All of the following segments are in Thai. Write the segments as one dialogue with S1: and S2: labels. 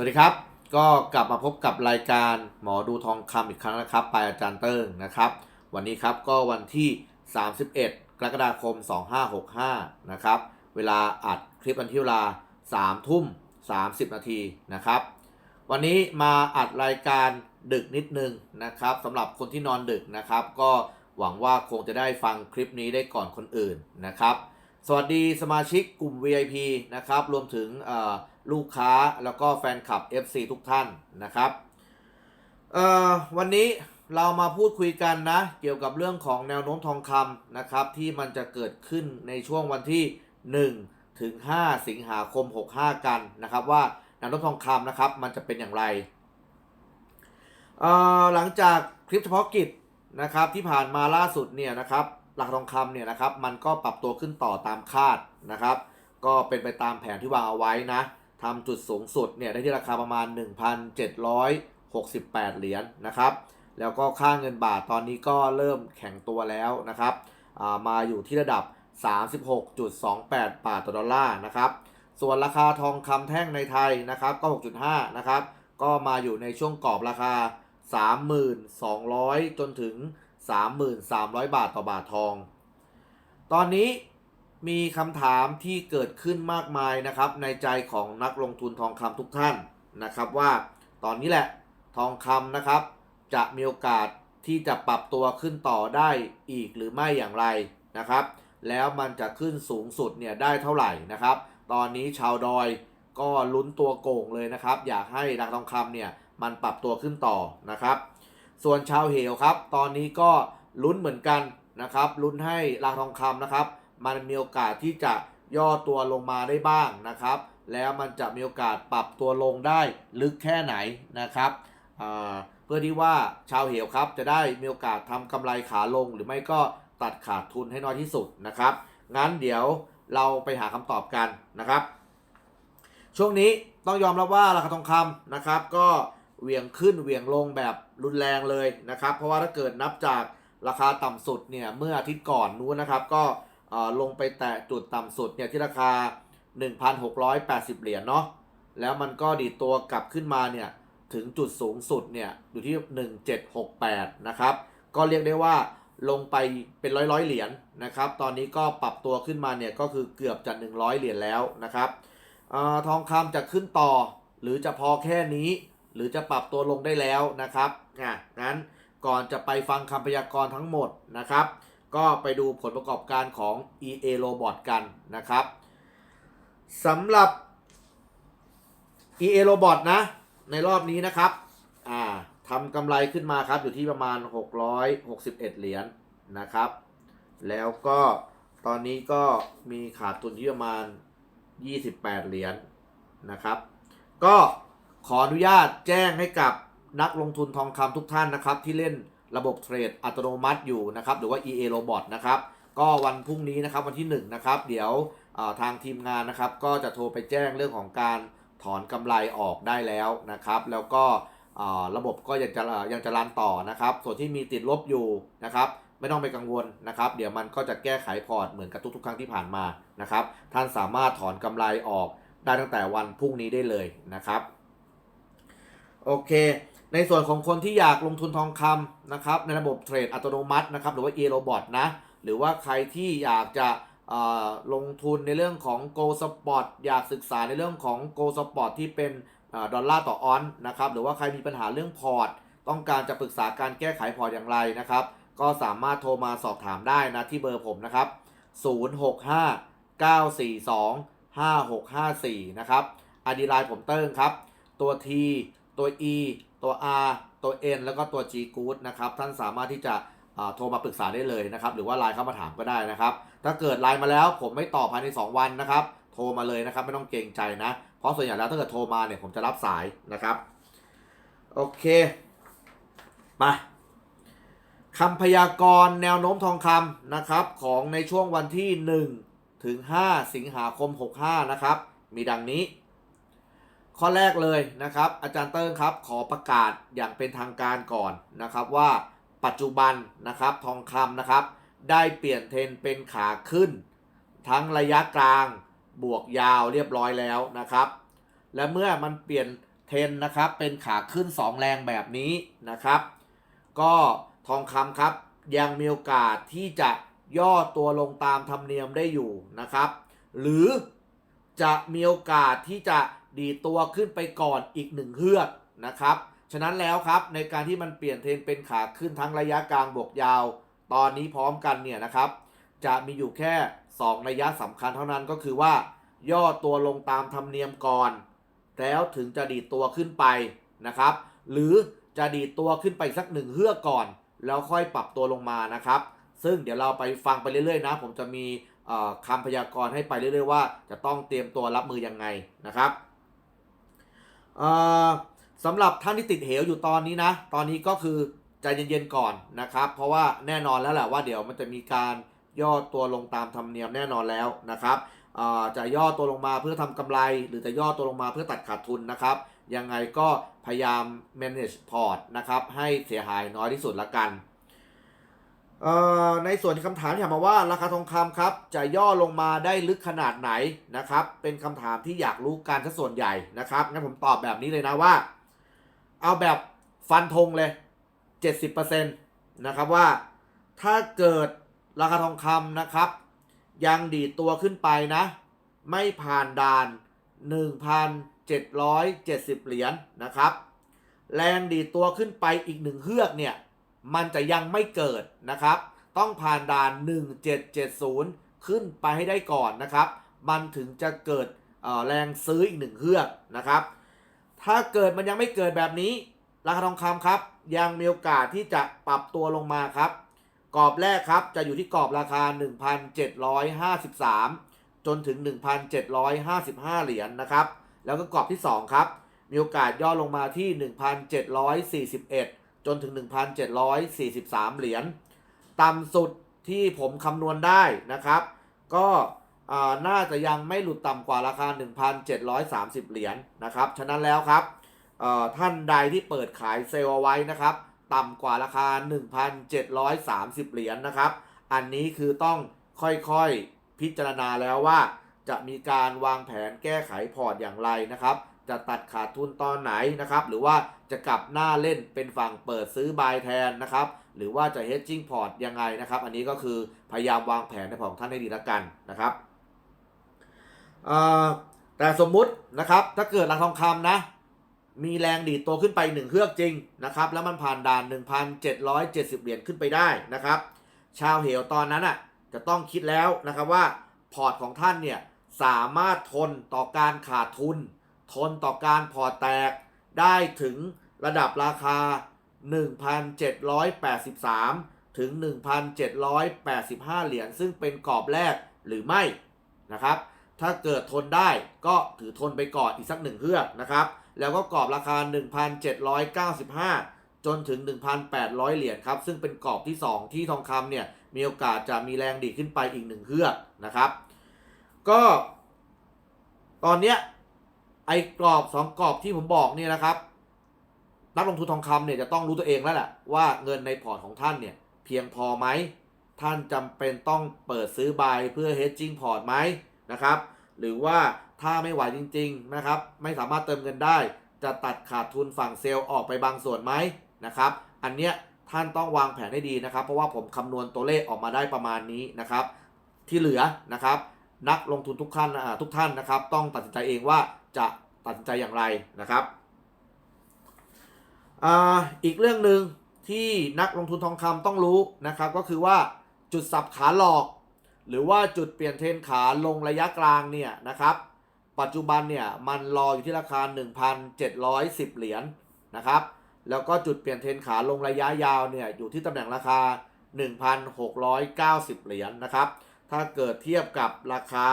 S1: สวัสดีครับ ก็กลับมาพบกับรายการหมอดูทองคำอีกครั้งนะครับไปอาจารย์เติ้งนะครับ วันนี้ครับก็วันที่ 31 กรกฎาคม 2565 นะครับ เวลาอัดคลิปวันที่เวลา3ทุ่ม 30 นาทีนะครับ วันนี้มาอัดรายการดึกนิดนึงนะครับสำหรับคนที่นอนดึกนะครับ ก็หวังว่าคงจะได้ฟังคลิปนี้ได้ก่อนคนอื่นนะครับ สวัสดีสมาชิกกลุ่ม VIP นะครับรวมถึง ลูกค้าแล้วก็แฟนคลับ FC ทุกท่านนะครับเอ่อวันนี้เรามาพูดคุยกันนะ เกี่ยวกับเรื่องของแนวโน้มทองคำนะครับ ที่มันจะเกิดขึ้นในช่วงวันที่ 1 ถึง 5 สิงหาคม 65 กันนะครับ ว่าแนวโน้มทองคำนะครับมันจะเป็นอย่างไรเอ่อหลังจากคลิปเฉพาะกิจนะครับที่ผ่านมาล่าสุดเนี่ยนะครับหลักทองคำเนี่ยนะครับมันก็ปรับตัวขึ้นต่อตามคาดนะครับ ก็เป็นไปตามแผนที่วางเอาไว้นะ ทำจุดสูงสุดเนี่ยได้ที่ราคาประมาณ 1,768 เหรียญนะครับ แล้วก็ค่าเงินบาทตอนนี้ก็เริ่มแข็งตัวแล้วนะครับามาอยู่ที่ระดับ 36.28 บาทต่อดอลลาร์นะครับ ส่วนราคาทองคำแท่งในไทยนะครับก็ 6.5 นะครับ ก็มาอยู่ในช่วงกรอบราคา 3,200 จนถึง 3,300 บาทต่อบาททอง ตอนนี้ มีคำถามที่เกิดขึ้นมากมายนะครับ ในใจของนักลงทุนทองคำทุกท่านนะครับว่าตอนนี้แหละทองคำนะครับ จะมีโอกาสที่จะปรับตัวขึ้นต่อได้อีกหรือไม่อย่างไรนะครับ แล้วมันจะขึ้นสูงสุดเนี่ยได้เท่าไหร่นะครับ ตอนนี้ชาวดอยก็ลุ้นตัวโก่งเลยนะครับ อยากให้ราคาทองคำเนี่ยมันปรับตัวขึ้นต่อนะครับ ส่วนชาวเหวครับ ตอนนี้ก็ลุ้นเหมือนกันนะครับลุ้นให้ราคาทองคำนะครับ มันมีโอกาสที่จะย่อตัวลงมาได้บ้างนะครับ แล้วมันจะมีโอกาสปรับตัวลงได้ลึกแค่ไหนนะครับเพื่อที่ว่าชาวเหวครับจะได้มีโอกาสทำกำไรขาลง หรือไม่ก็ตัดขาดทุนให้น้อยที่สุดนะครับ งั้นเดี๋ยวเราไปหาคำตอบกันนะครับ ช่วงนี้ต้องยอมรับว่าราคาทองคำนะครับ ก็เหวี่ยงขึ้นเหวี่ยงลงแบบรุนแรงเลยนะครับ เพราะว่าถ้าเกิดนับจากราคาต่ำสุดเนี่ยเมื่ออาทิตย์ก่อนนู้นนะครับก็ ลงไปแตะจุดต่ำสุดเนี่ยที่ราคา 1,680 เหรียญเนาะแล้วมันก็ดีตัวกลับขึ้นมาเนี่ยถึงจุดสูงสุดเนี่ยอยู่ที่ 1768 นะครับ ก็เรียกได้ว่าลงไปเป็นร้อยร้อยเหรียญนะครับ ตอนนี้ก็ปรับตัวขึ้นมาเนี่ยก็คือเกือบจะ 100 เหรียญแล้วนะครับอทองคำจะขึ้นต่อ หรือจะพอแค่นี้ หรือจะปรับตัวลงได้แล้วนะครับอะงั้นก่อนจะไปฟังคำพยากรณ์ทั้งหมดนะครับ ก็ไปดูผลประกอบการของ EA Robot กันนะครับสำหรับ EA Robot นะ ในรอบนี้นะครับอ่าทำกำไรขึ้นมาครับอยู่ที่ประมาณ 661 เหรียญนะครับ แล้วก็ตอนนี้ก็มีขาดทุนที่ประมาณ 28 เหรียญนะครับ ก็ขออนุญาตแจ้งให้กับนักลงทุนทองคำทุกท่านนะครับที่เล่น ระบบเทรดอัตโนมัติอยู่นะครับ หรือว่า EA Robot นะครับ ก็วันพรุ่งนี้นะครับวันที่1นะครับเดี๋ยวาทางทีมงานนะครับ ก็จะโทรไปแจ้งเรื่องของการถอนกำไรออกได้แล้วนะครับ แล้วก็ระบบก็ยังจะยังจะรันต่อนะครับ ส่วนที่มีติดลบอยู่นะครับไม่ต้องไปกังวลนะครับ เดี๋ยวมันก็จะแก้ไขพอร์ตเหมือนกับทุกๆ ครั้งที่ผ่านมานะครับ ท่านสามารถถอนกำไรออกได้ตั้งแต่วันพรุ่งนี้ได้เลยนะครับ โอเค ในส่วนของคนที่อยากลงทุนทองคำนะครับในระบบเทรดอัตโนมัตินะครับหรือว่า e-robot นะ หรือว่าใครที่อยากจะลงทุนในเรื่องของ Go Spot อยากศึกษาในเรื่องของ Go Spot ที่เป็นอดอลลาร์ต่อออนนะครับหรือว่าใครมีปัญหาเรื่องพอร์ต ต้องการจะปรึกษาการแก้ไขพอร์ตอย่างไรนะครับ ก็สามารถโทรมาสอบถามได้นะที่เบอร์ผมนะครับ 065 942 5654 นะครับอดีไลน์ผมเติ้งครับ ตัว T ตัว E ตัว R ตัว N แล้วก็ตัว G Good นะครับท่านสามารถที่จะโทรมาปรึกษาได้เลยนะครับหรือว่าไลน์เข้ามาถามก็ได้นะครับ ถ้าเกิดไลน์มาแล้วผมไม่ตอบภายใน 2 วันนะครับ โทรมาเลยนะครับไม่ต้องเกรงใจนะ เพราะส่วนใหญ่แล้วถ้าเกิดโทรมาเนี่ยผมจะรับสายนะครับ โอเค มาคำพยากรณ์แนวโน้มทองคำนะครับของในช่วงวันที่ 1 ถึง 5 สิงหาคม 65 นะครับ มีดังนี้ ข้อแรกเลยนะครับ อาจารย์เติ้งครับ ขอประกาศอย่างเป็นทางการก่อนนะครับว่าปัจจุบันนะครับทองคำนะครับ ได้เปลี่ยนเทรนเป็นขาขึ้น ทั้งระยะกลางบวกยาวเรียบร้อยแล้วนะครับ และเมื่อมันเปลี่ยนเทรนนะครับเป็นขาขึ้น 2 แรงแบบนี้นะครับ ก็ทองคำครับยังมีโอกาสที่จะย่อตัวลงตามธรรมเนียมได้อยู่นะครับ หรือจะมีโอกาสที่จะ ดีตัวขึ้นไปก่อนอีกหนึ่งเฮือกนะครับ ฉะนั้นแล้วครับในการที่มันเปลี่ยนเทรนเป็นขาขึ้นทั้งระยะกลางบวกยาว ตอนนี้พร้อมกันเนี่ยนะครับ จะมีอยู่แค่ 2 ระยะสำคัญเท่านั้นก็คือว่า ย่อตัวลงตามธรรมเนียมก่อน แล้วถึงจะดีตัวขึ้นไปนะครับ หรือจะดีตัวขึ้นไปสักหนึ่งเฮือกก่อน แล้วค่อยปรับตัวลงมานะครับ ซึ่งเดี๋ยวเราไปฟังไปเรื่อยๆนะ ผมจะมีคำพยากรณ์ให้ไปเรื่อยๆว่า จะต้องเตรียมตัวรับมือยังไงนะครับ สำหรับท่านที่ติดเหวอยู่ตอนนี้นะ ตอนนี้ก็คือใจเย็นๆก่อนนะครับ เพราะว่าแน่นอนแล้วแหละว่าเดี๋ยวมันจะมีการย่อตัวลงตามธรรมเนียมแน่นอนแล้วนะครับจะย่อตัวลงมาเพื่อทำกำไร หรือจะย่อตัวลงมาเพื่อตัดขาดทุนนะครับ ยังไงก็พยายาม manage port นะครับ ให้เสียหายน้อยที่สุดละกัน ในส่วนที่คำถามที่ถามมาว่าราคาทองคำครับ จะย่อลงมาได้ลึกขนาดไหนนะครับ เป็นคำถามที่อยากรู้การซะส่วนใหญ่นะครับงั้นผมตอบแบบนี้เลยนะว่า เอาแบบฟันธงเลย 70%นะครับว่าถ้าเกิดราคาทองคำนะครับ ยังดีดตัวขึ้นไปนะ ไม่ผ่านด่าน 1,770 เหรียญนะครับ แรงดีดตัวขึ้นไปอีกหนึ่งเฮือกเนี่ย มันจะยังไม่เกิดนะครับ ต้องผ่านด่าน 1770 ขึ้นไปให้ได้ก่อนนะครับ มันถึงจะเกิดแรงซื้ออีกหนึ่งเฮือกนะครับ ถ้าเกิดมันยังไม่เกิดแบบนี้ ราคาทองคำครับ ยังมีโอกาสที่จะปรับตัวลงมาครับ กรอบแรกครับจะอยู่ที่กรอบราคา 1,753 จนถึง 1,755 เหรียญนะครับ แล้วก็กรอบที่ 2 ครับ มีโอกาสย่อลงมาที่ 1,741 จนถึง 1,743 เหรียญต่ำสุดที่ผมคำนวณได้นะครับ ก็น่าจะยังไม่หลุดต่ำกว่าราคา 1,730 เหรียญนะครับ ฉะนั้นแล้วครับท่านใดที่เปิดขายเซลล์เอาไว้นะครับ ต่ำกว่าราคา 1,730 เหรียญนะครับ อันนี้คือต้องค่อยๆพิจารณาแล้วว่า จะมีการวางแผนแก้ไขพอร์ตอย่างไรนะครับ จะตัดขาดทุนตอนไหนนะครับ หรือว่าจะกลับหน้าเล่นเป็นฝั่งเปิดซื้อบายแทนนะครับ หรือว่าจะ hedging port ยังไงนะครับ อันนี้ก็คือพยายามวางแผนในพอของท่านให้ดีแล้วกันนะครับแต่สมมุตินะครับ ถ้าเกิดราคาทองคำนะ มีแรงดีดตัวขึ้นไปหนึ่งเครืองจริงนะครับ แล้วมันผ่านด่าน 1,770 เหรียญขึ้นไปได้นะครับ ชาวเหวตอนนั้นอะจะต้องคิดแล้วนะครับว่าพอร์ตของท่านเนี่ยสามารถทนต่อการขาดทุน ทนต่อการพอแตกได้ถึงระดับราคา 1,783 ถึง 1,785 เหรียญซึ่งเป็นกรอบแรกหรือไม่นะครับ ถ้าเกิดทนได้ก็ถือทนไปก่อนอีกสักหนึ่งเฮือกนะครับ แล้วก็กรอบราคา 1,795 จนถึง 1,800 เหรียญครับ ซึ่งเป็นกรอบที่ 2 ที่ทองคำเนี่ยมีโอกาสจะมีแรงดีขึ้นไปอีกหนึ่งเฮือกนะครับ ก็ตอนเนี้ย ไอ้กรอบ2กรอบที่ผมบอกเนี่ยนะครับ นักลงทุนทองคำเนี่ยจะต้องรู้ตัวเองแล้วแหละว่าเงินในพอร์ตของท่านเนี่ยเพียงพอไหม ท่านจำเป็นต้องเปิดซื้อบายเพื่อ hedging พอร์ตไหมนะครับ หรือว่าถ้าไม่ไหวจริง ๆนะครับ ไม่สามารถเติมเงินได้ จะตัดขาดทุนฝั่งเซลล์ออกไปบางส่วนไหมนะครับ อันเนี้ยท่านต้องวางแผนให้ดีนะครับ เพราะว่าผมคำนวณตัวเลขออกมาได้ประมาณนี้นะครับ ที่เหลือนะครับ นักลงทุนทุกท่านทุกท่านนะครับ ต้องตัดสินใจเองว่า จะตัดใจอย่างไรนะครับอ่าอีกเรื่องหนึ่งที่นักลงทุนทองคำต้องรู้นะครับก็คือว่าจุดสับขาหลอก หรือว่าจุดเปลี่ยนเทรนขาลงระยะกลางเนี่ยนะครับ ปัจจุบันเนี่ยมันรออยู่ที่ราคา 1,710 เหรียญนะครับ แล้วก็จุดเปลี่ยนเทรนขาลงระยะยาวเนี่ยอยู่ที่ตำแหน่งราคา 1,690 เหรียญนะครับ ถ้าเกิดเทียบกับราคา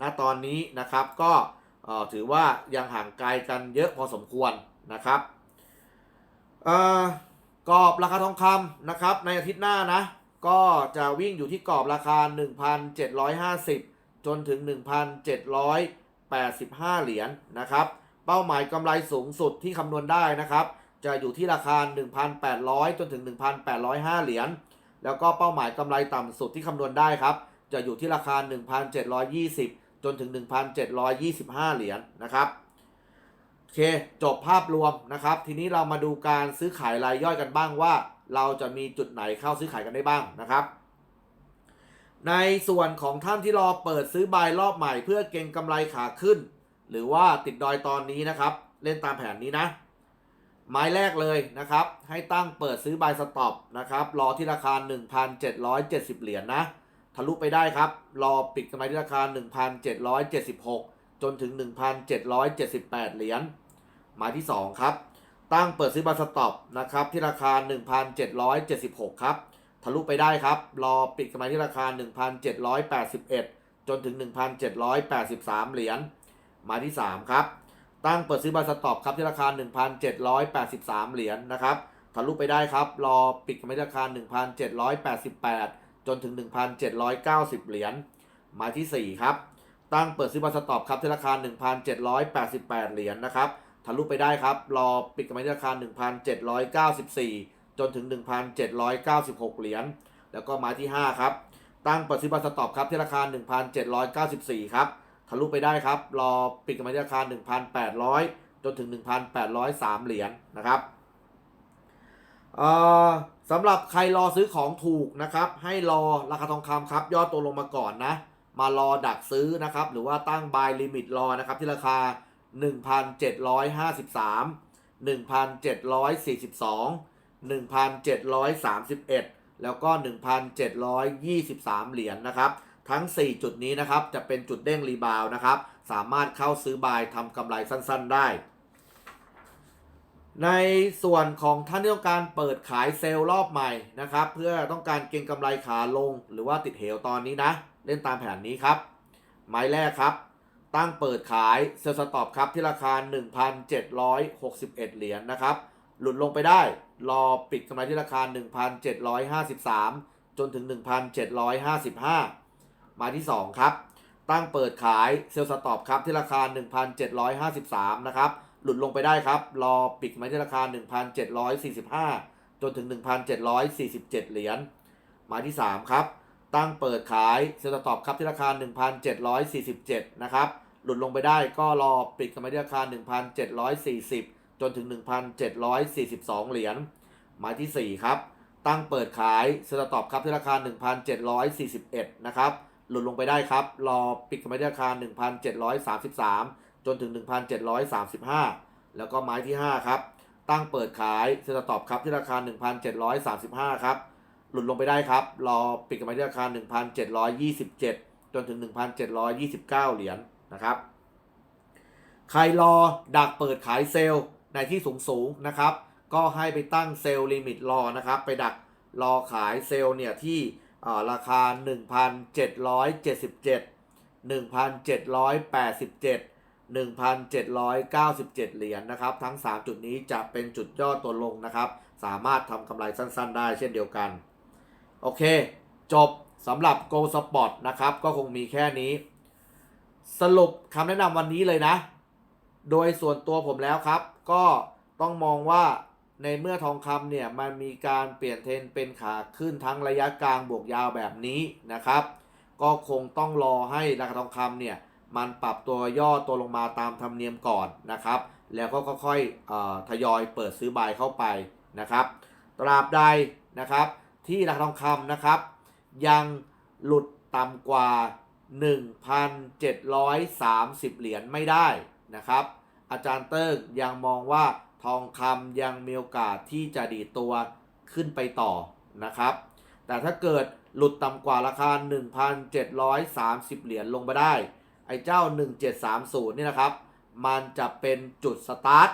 S1: ณตอนนี้นะครับก็ ถือว่ายังห่างไกลกันเยอะพอสมควรนะครับอ่อกรอบราคาทองคำนะครับในอาทิตย์หน้านะ ก็จะวิ่งอยู่ที่กรอบราคา 1,750 จนถึง 1,785 เหรียญนะครับ เป้าหมายกำไรสูงสุดที่คำนวณได้นะครับ จะอยู่ที่ราคา 1,800 จนถึง 1,805 เหรียญ แล้วก็เป้าหมายกำไรต่ำสุดที่คำนวณได้ครับ จะอยู่ที่ราคา 1,720 จนถึง 1,725 เหรียญนะครับเคจบภาพรวมนะครับ ทีนี้เรามาดูการซื้อขายรายย่อยกันบ้างว่า เราจะมีจุดไหนเข้าซื้อขายกันได้บ้างนะครับ ในส่วนของท่านที่รอเปิดซื้อบายรอบใหม่ เพื่อเก็งกำไรขาขึ้น หรือว่าติดดอยตอนนี้นะครับ เล่นตามแผนนี้นะไม้แรกเลยนะครับ ให้ตั้งเปิดซื้อบายสต็อปนะครับ รอที่ราคา 1,770 เหรียญนนะ ทะลุไปได้ครับ รอปิดกำไรที่ราคา 1,776 จนถึง 1,778 เหรียญหมายที่ 2 ครับ ตั้งเปิดซื้อบาสต็อปนะครับที่ราคา 1,776 ครับ ทะลุไปได้ครับ รอปิดกำไรที่ราคา 1,781 จนถึง 1,783 เหรียญหมายที่ 3 ครับ ตั้งเปิดซื้อบาสต็อปครับที่ราคา 1,783 เหรียญนะครับ ทะลุไปได้ครับ รอปิดกำไรที่ราคา 1,788 จนถึง 1,790 เหรียญหมายทีสี่4 ครับ ตั้งเปิดซื้อบาสต็อปครับที่ราคา 1,788 เหรียญนะครับทะลุไปได้ครับ รอปิดกำไรที่ราคา 1,794 จนถึง 1,796 เหรียญแล้วก็หมายที่ 5 ครับ ตั้งเปิดซื้อบาสต็อปครับที่ราคา 1,794 ครับทะลุไปได้ครับ รอปิดกำไรที่ราคา 1,800 จนถึง 1,803 เหรียญนะครับ สำหรับใครรอซื้อของถูกนะครับ ให้รอราคาทองคำครับ ย่อตัวลงมาก่อนนะ มารอดักซื้อนะครับ หรือว่าตั้ง buy limit รอนะครับ ที่ราคา 1,753 1,742 1,731 แล้วก็ 1,723 เหรียญนะครับ ทั้ง 4 จุดนี้นะครับ จะเป็นจุดเด้งรีบาวนะครับ สามารถเข้าซื้อบายทำกำไรสั้น ๆ ได้ ในส่วนของท่านที่ต้องการเปิดขายเซลล์รอบใหม่นะครับ เพื่อต้องการเก็งกำไรขาลง หรือว่าติดเหวตอนนี้นะ เล่นตามแผนนี้ครับหมายแรกครับ ตั้งเปิดขายเซลล์สต็อปครับที่ราคา 1,761 เหรียญนะครับ หลุดลงไปได้ รอปิดกำไรที่ราคา 1,753 จนถึง 1,755หมาที่ 2 ครับ ตั้งเปิดขายเซลล์สต็อปครับที่ราคา 1,753 นะครับ หลุดลงไปได้ครับ รอปิดกำไรที่ราคา 1,745 จนถึง 1,747 เหรียญหมายที่ 3 ครับ ตั้งเปิดขายเซลล์ตอปครับที่ราคา 1,747 นะครับ หลุดลงไปได้ก็รอปิดกำไรที่ราคา 1,740 จนถึง 1,742 เหรียญหมายที่ 4 ครับ ตั้งเปิดขายเซลล์ตอปครับที่ราคา 1,741 นะครับ หลุดลงไปได้ครับ รอปิดกำไรที่ราคา 1,733 จนถึง 1,735 แล้วก็ไม้ที่ 5 ครับ ตั้งเปิดขายเซลล์สต็อปครับที่ราคา 1,735 ครับ หลุดลงไปได้ครับ รอปิดกำไรที่ราคา 1,727 จนถึง 1,729 เหรียญนะครับ ใครรอดักเปิดขายเซลล์ในที่สูงสูงนะครับ ก็ให้ไปตั้งเซลล์ลิมิตรอนะครับ ไปดักรอขายเซลล์เนี่ยที่เอ่อราคา 1,777 1,787 1,797 เหรียญนะครับ ทั้ง 3 จุดนี้จะเป็นจุดย่อตัวลงนะครับ สามารถทำกำไรสั้นๆ ได้เช่นเดียวกัน โอเค จบสำหรับ Go Spot นะครับ ก็คงมีแค่นี้ สรุปคำแนะนำวันนี้เลยนะ โดยส่วนตัวผมแล้วครับ ก็ต้องมองว่าในเมื่อทองคำเนี่ย มันมีการเปลี่ยนเทรนเป็นขาขึ้นทั้งระยะกลางบวกยาวแบบนี้นะครับ ก็คงต้องรอให้ราคาทองคำเนี่ย มันปรับตัวย่อตัวลงมาตามธรรมเนียมก่อนนะครับ แล้วก็ค่อยๆทยอยเปิดซื้อบายเข้าไปนะครับ ตราบใดนะครับที่ราคาทองคำนะครับ ยังหลุดต่ำกว่า 1,730 เหรียญไม่ได้นะครับ อาจารย์เติ้งยังมองว่าทองคำยังมีโอกาสที่จะดีตัวขึ้นไปต่อนะครับ แต่ถ้าเกิดหลุดต่ำกว่าราคา 1,730 เหรียญลงมาได้ ไอ้เจ้า 1730 นี่นะครับ มันจะเป็นจุดสตาร์ท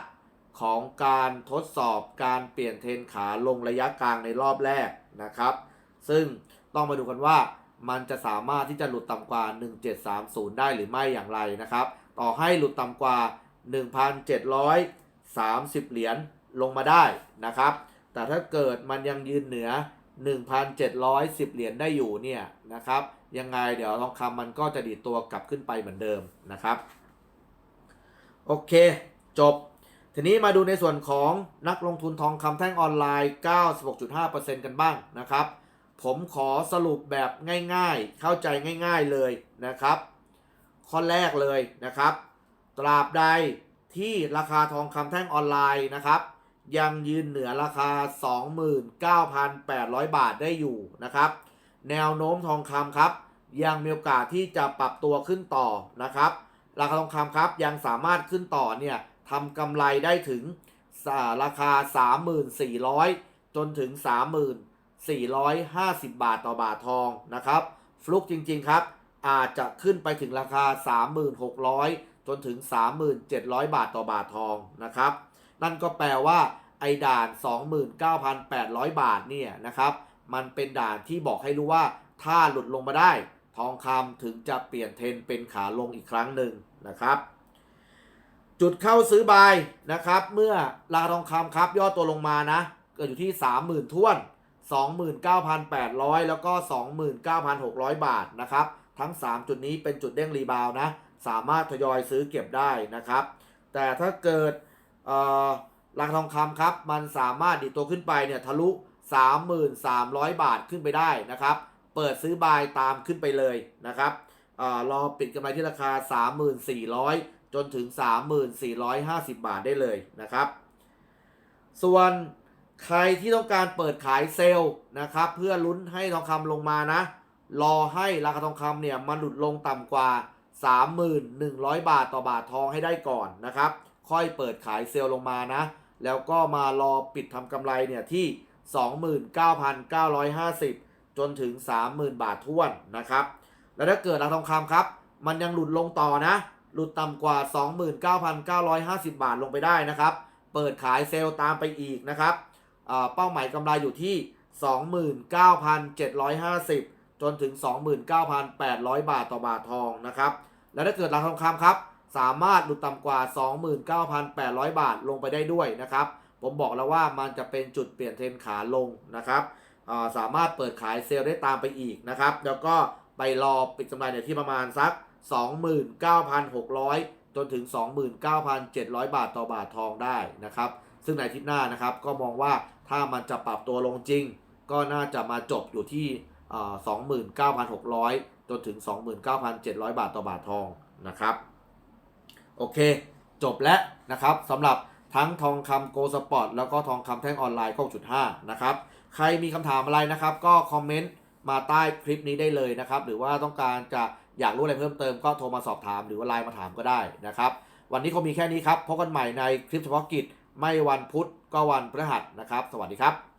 S1: ของการทดสอบการเปลี่ยนเทรนขาลงระยะกลางในรอบแรกนะครับ ซึ่งต้องมาดูกันว่ามันจะสามารถที่จะหลุดต่ำกว่า 1730 ได้หรือไม่อย่างไรนะครับ ต่อให้หลุดต่ำกว่า 1,730 เหรียญลงมาได้นะครับ แต่ถ้าเกิดมันยังยืนเหนือ 1,710 เหรียญได้อยู่เนี่ยนะครับ ยังไงเดี๋ยวทองคำมันก็จะดีดตัวกลับขึ้นไปเหมือนเดิมนะครับ โอเค จบ ทีนี้มาดูในส่วนของนักลงทุนทองคำแท่งออนไลน์ 96.5%กันบ้างนะครับ ผมขอสรุปแบบง่ายๆ เข้าใจง่ายๆเลยนะครับ ข้อแรกเลยนะครับ ตราบใดที่ราคาทองคำแท่งออนไลน์นะครับ ยังยืนเหนือราคา 29,800 บาทได้อยู่นะครับ แนวโน้มทองคำครับ ยังมีโอกาสที่จะปรับตัวขึ้นต่อนะครับ ราคาทองคำครับยังสามารถขึ้นต่อเนี่ยทำกำไรได้ถึงาราคา 3,400 จนถึง 3,450 บาทต่อบาททองนะครับ ฟลุกจริงๆครับ อาจจะขึ้นไปถึงราคา 3,600 จนถึง 3,700 บาทต่อบาททองนะครับ นั่นก็แปลว่าไอด่าน 29,800 บาทเนี่ยนะครับ มันเป็นด่านที่บอกให้รู้ว่าถ้าหลุดลงมาได้ ทองคำถึงจะเปลี่ยนเทรนเป็นขาลงอีกครั้งหนึ่งนะครับ จุดเข้าซื้อบายนะครับ เมื่อราคาทองคำครับย่อตัวลงมานะเกิดอยู่ที่ 30,000ท้วน 29,800 แล้วก็ 29,600 บาทนะครับ ทั้ง 3 จุดนี้เป็นจุดเด้งรีบาวนะ สามารถทยอยซื้อเก็บได้นะครับ แต่ถ้าเกิดเออราคาทองคำครับ มันสามารถดีตัวขึ้นไปเนี่ยทะลุ 3,300 บาทขึ้นไปได้นะครับ เปิดซื้อบายตามขึ้นไปเลยนะครับเออรอปิดกำไรที่ราคา 3,400 จนถึง 3,450 บาทได้เลยนะครับ ส่วนใครที่ต้องการเปิดขายเซลล์นะครับ เพื่อลุ้นให้ทองคำลงมานะ รอให้ราคาทองคำเนี่ยมันหลุดลงต่ำกว่า 3,100 บาทต่อบาททองให้ได้ก่อนนะครับ ค่อยเปิดขายเซลล์ลงมานะ แล้วก็มารอปิดทำกำไรเนี่ยที่ 29,950 จนถึง 30,000 บาทท้วนนะครับ แล้วถ้าเกิดราคาทองคำครับ มันยังหลุดลงต่อนะ หลุดต่ำกว่า 29,950 บาทลงไปได้นะครับ เปิดขายเซลล์ตามไปอีกนะครับ เป้าหมายกำไรอยู่ที่ 29,750 จนถึง 29,800 บาทต่อบาททองนะครับ แล้วถ้าเกิดราคาทองคำครับ สามารถหลุดต่ำกว่า 29,800 บาทลงไปได้ด้วยนะครับ ผมบอกแล้วว่ามันจะเป็นจุดเปลี่ยนเทรนขาลงนะครับอ่าสามารถเปิดขายเซลล์ได้ตามไปอีกนะครับ แล้วก็ไปรอปิดกำไรเนี่ยที่ประมาณสัก 29,600 จนถึง 29,700 บาทต่อบาททองได้นะครับ ซึ่งในทิตย์หน้านะครับก็มองว่าถ้ามันจะปรับตัวลงจริง ก็น่าจะมาจบอยู่ที่อ่า29,600 จนถึง 29,700 บาทต่อบาททองนะครับ โอเค จบแล้วนะครับสำหรับ ทั้งทองคำโกลสปอร์ตแล้วก็ทองคำแท่งออนไลน์6.5นะครับ ใครมีคำถามอะไรนะครับ ก็คอมเมนต์มาใต้คลิปนี้ได้เลยนะครับ หรือว่าต้องการจะอยากรู้อะไรเพิ่มเติมก็โทรมาสอบถามหรือว่าไลน์มาถามก็ได้นะครับ วันนี้คงมีแค่นี้ครับพบกันใหม่ในคลิปเฉพาะกิจไม่วันพุธก็วันพฤหัสนะครับ สวัสดีครับ